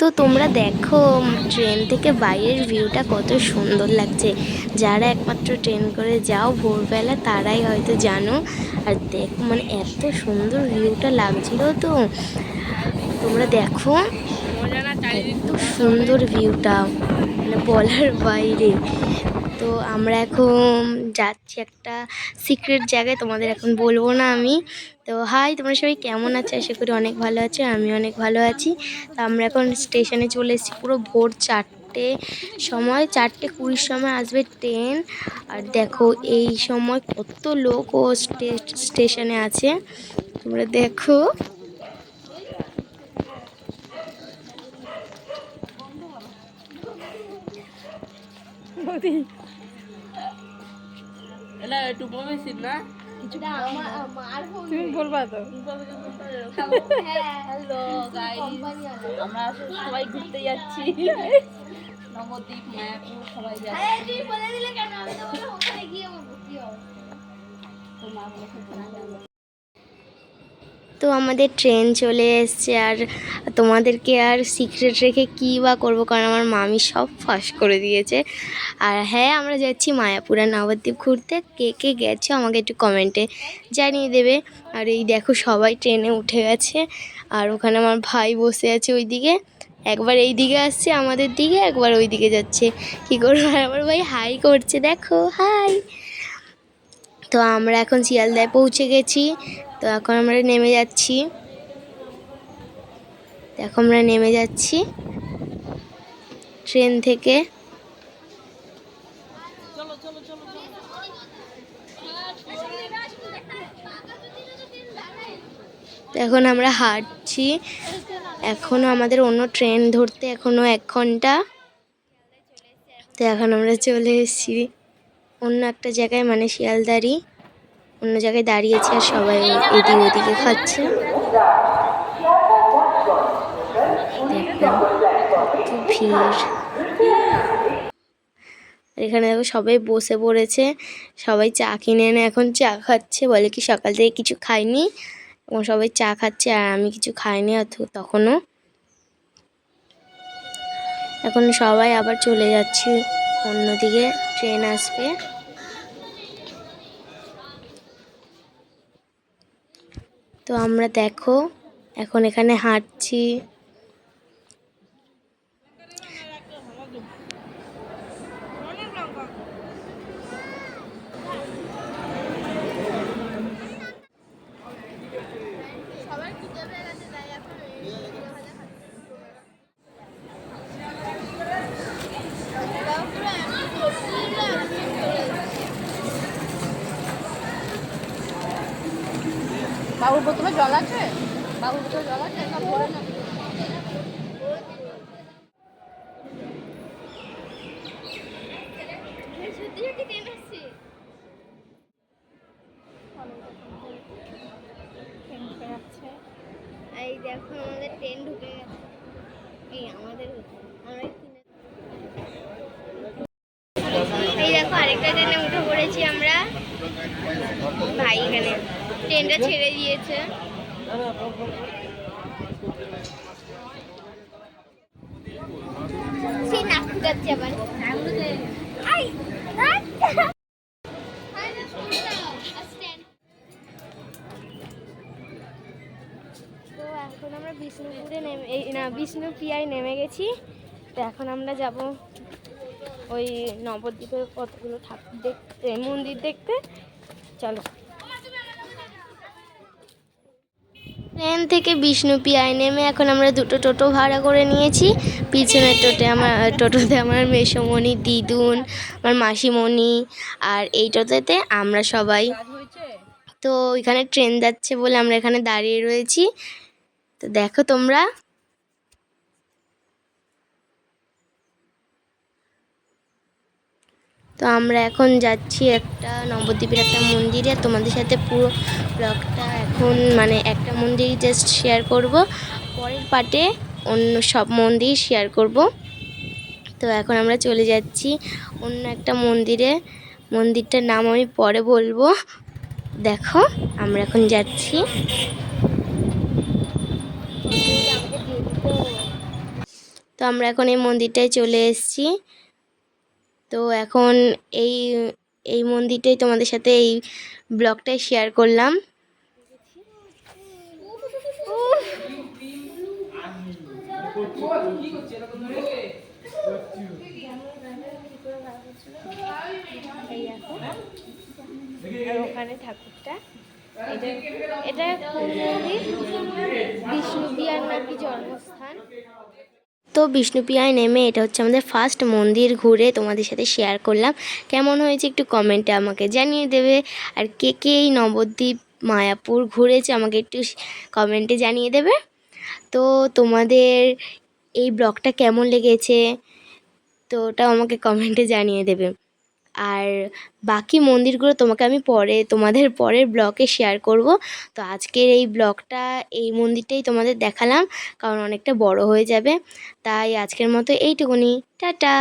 তো তোমরা দেখো ট্রেন থেকে বাইরের ভিউটা কত সুন্দর লাগছে। যারা একমাত্র ট্রেন করে যাও ভোরবেলা, তারাই হয়তো জানো। আর দেখো মানে এত সুন্দর ভিউটা লাগছিল তো। তোমরা দেখো, এত সুন্দর ভিউটা মানে বলার বাইরে। তো আমরা এখন যাচ্ছি একটা সিক্রেট জায়গায়, তোমাদের এখন বলব না আমি। তো হাই তোমরা সবাই কেমন আছো? আশা করি অনেক ভালো আছো, আমি অনেক ভালো আছি। তো আমরা এখন স্টেশনে চলে এসেছি পুরো ভোর চারটে সময়, চারটে কুড়ির সময় আসবে ট্রেন আর দেখো, এই সময় কত লোক ও স্টেশনে আছে। তোমরা দেখো। এলা একটু বলেছি না? তুমি বলবা তো। হ্যালো গাইস আমরা। সবাই ঘুরতে যাচ্ছি। নবদ্বীপ মায়াপুর সবাই যাচ্ছি। তো মা বলে খুব ভালো লাগল। তো আমাদের ট্রেন চলে এসছে আর তোমাদেরকে আর সিক্রেট রেখে কী বা করব? কারণ আমার মামি সব ফাঁস করে দিয়েছে। আর হ্যাঁ আমরা যাচ্ছি মায়াপুর নবদ্বীপ ঘুরতে। কে কে গেছে আমাকে একটু কমেন্টে জানিয়ে দেবে। আর এই দেখো সবাই ট্রেনে উঠে গেছে। আর ওখানে আমার ভাই বসে আছে ওই দিকে একবার এই দিকে আসছে, আমাদের দিকে, একবার ওই দিকে যাচ্ছে। কী করব? আর আমার ভাই হাই করছে, দেখো হাই তো আমরা এখন শিয়ালদায় পৌঁছে গেছি। তো এখন আমরা নেমে যাচ্ছি। এখন আমরা নেমে যাচ্ছি ট্রেন থেকে। এখন আমরা হাঁটছি। এখনও আমাদের অন্য ট্রেন ধরতে এখনও এক ঘণ্টা। তো এখন আমরা চলে এসেছি। অন্য একটা জায়গায় মানে শিয়ালদারি, অন্য জায়গায় দাঁড়িয়েছে আর সবাই এদিক ওদিকে খাচ্ছে। ভিড়। এখানে দেখো, সবাই বসে পড়েছে, সবাই চা কিনে এনে এখন চা খাচ্ছে। বলে কি, সকাল থেকে কিছু খাইনি এখন সবাই চা খাচ্ছে, আর আমি কিছু খাইনি তখনও। এখন সবাই আবার চলে যাচ্ছি, অন্যদিকে ট্রেন আসবে। তো আমরা দেখো এখন এখানে হাঁটছি। বাবুর বোতলে জল আছে? বাবুর বোতলে জল আছে? সব ভরে। এই দেখো, আমাদের ট্রেন ঢুকে গেছে। এই আমাদের আমরা এই দেখো, আরেকটা ট্রেনে উঠে পড়েছি আমরা। ভাই এখানে। ট্রেনটা ছেড়ে দিয়েছে। সেই নাক ফুটাচ্ছে আবার। আই, আই। তো এখন আমরা বিষ্ণুপুরে নেমে না বিষ্ণুপ্রিয়ায় নেমে গেছি। তো এখন আমরা যাব ওই নবদ্বীপের কতগুলো ঠাকুর দেখতে, মন্দির দেখতে। চলো। ট্রেন থেকে বিষ্ণুপ্রিয়ায় নেমে এখন আমরা দুটো টোটো ভাড়া করে নিয়েছি। পিছনের টোটে আমার, টোটোতে আমার মেসোমণি, দিদুন, আমার মাসিমণি আর এই টোটোতে আমরা সবাই। তো এখানে ট্রেন যাচ্ছে বলে আমরা এখানে দাঁড়িয়ে রয়েছি। তো দেখো তোমরা। তো আমরা এখন যাচ্ছি একটা নবদ্বীপের একটা মন্দিরে। তোমাদের সাথে পুরো ব্লগটা এখন মানে একটা মন্দির জাস্ট শেয়ার করব। পরের পার্টে অন্য সব মন্দির শেয়ার করব। তো এখন আমরা চলে যাচ্ছি অন্য একটা মন্দিরে। মন্দিরটার নাম আমি পরে বলব। দেখো, আমরা এখন যাচ্ছি। তো আমরা এখন এই মন্দিরটায় চলে এসেছি। তো এখন এই এই মন্দিরটাই তোমাদের সাথে এই ব্লগটাই শেয়ার করলাম। ওখানে ঠাকুরটা। এটা এটা মন্দির বিষ্ণুপিয়ার নাকি জন্মস্থান। তো বিষ্ণুপ্রিয়ায় নেমে, এটা হচ্ছে আমাদের ফার্স্ট মন্দির ঘুরে তোমাদের সাথে শেয়ার করলাম। কেমন হয়েছে একটু কমেন্টে আমাকে জানিয়ে দেবে। আর কে কে এই নবদ্বীপ মায়াপুর ঘুরেছে আমাকে একটু কমেন্টে জানিয়ে দেবে। তো তোমাদের এই ব্লগটা কেমন লেগেছে? তো ওটাও আমাকে কমেন্টে জানিয়ে দেবে। আর বাকি মন্দিরগুলো তোমাকে আমি পরে, তোমাদের পরের ব্লকে শেয়ার করব। তো আজকের এই ব্লগটা, এই মন্দিরটাই তোমাদের দেখালাম, কারণ অনেকটা বড় হয়ে যাবে। তাই আজকের মতো এইটুকুনি। টাটা!